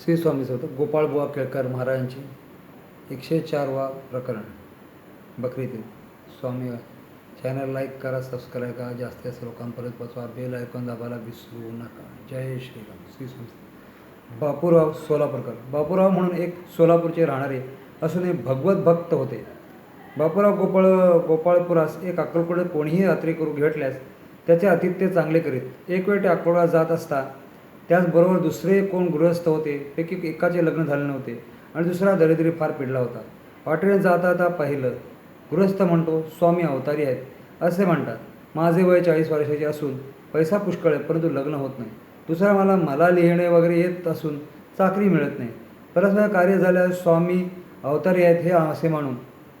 श्री स्वामी होतं गोपाळबुवा केळकर महाराजांची एकशे चारवा प्रकरण. बकरीतील स्वामी चॅनल लाईक करा सबस्क्राईब करा जास्तीत जास्त लोकांपर्यंत पोचवा बेल ऐकून दाबायला विसरू नका. जय श्रीराम. श्री स्वामी बापूराव सोलापूरकर. बापूराव म्हणून एक सोलापूरचे राहणारे असून एक भगवत भक्त होते. बापूराव गोपाळ गोपाळपुरास एक अक्कलकोडे कोणीही रात्री करू भेटल्यास त्याचे आतिथ्य चांगले करीत एक वेळ ते अक्कलकोडा जात असता त्याचबरोबर दुसरे कोण गृहस्थ होते पैकी एकाचे लग्न झाले नव्हते आणि दुसरा दरिद्री फार पिडला होता. वाटेने जाता आता पाहिलं गृहस्थ म्हणतो स्वामी अवतारी आहेत. असे म्हणतात. माझे वय चाळीस वर्षाचे असून पैसा पुष्कळ आहे परंतु लग्न होत नाही. दुसरा मला मला लिहिणे वगैरे येत असून चाकरी मिळत नाही. परस्पर कार्य झाल्यास स्वामी अवतारी आहेत हे असे म्हणून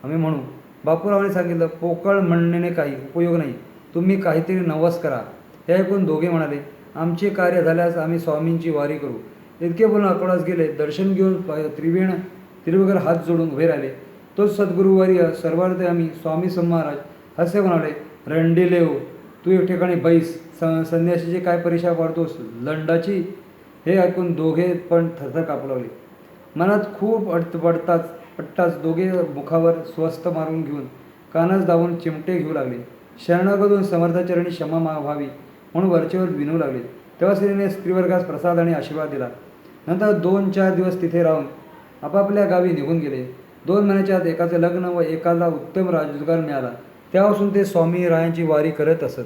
आम्ही म्हणू बापूरावाने सांगितलं पोकळ म्हणण्याने काही उपयोग नाही. तुम्ही काहीतरी नवस करा. हे ऐकून दोघे म्हणाले आमचे कार्य झाल्यास आम्ही स्वामींची वारी करू. इतके बोलून अकोडास गेले. दर्शन घेऊन त्रिवेण त्रिवेगर हात जोडून उभे राहिले. तोच सद्गुरुवर्य सर्वार्थ आम्ही स्वामी महाराज हसे म्हणाले रणडिलेव तू एक ठिकाणी बैस. स संन्यासीची काय परीक्षा पाडतोस? लंडाची? हे ऐकून दोघे पण थरथर कापू लागले. मनात खूप अडत पडताच पट्टाच दोघे मुखावर स्वस्त मारून घेऊन कानास दाबून चिमटे घेऊ लागले. शरणागतून समर्थाचरणी क्षमा मा व्हावी म्हणून वरचेवर विनू लागले. तेव्हा स्त्रीने स्त्रीवर्गास प्रसाद आणि आशीर्वाद दिला. नंतर दोन चार दिवस तिथे राहून आपापल्या गावी निघून गेले. दोन महिन्याच्या आत एकाचे लग्न व एकाला उत्तम राजगार मिळाला. तेव्हापासून ते स्वामी रायांची वारी करत असत.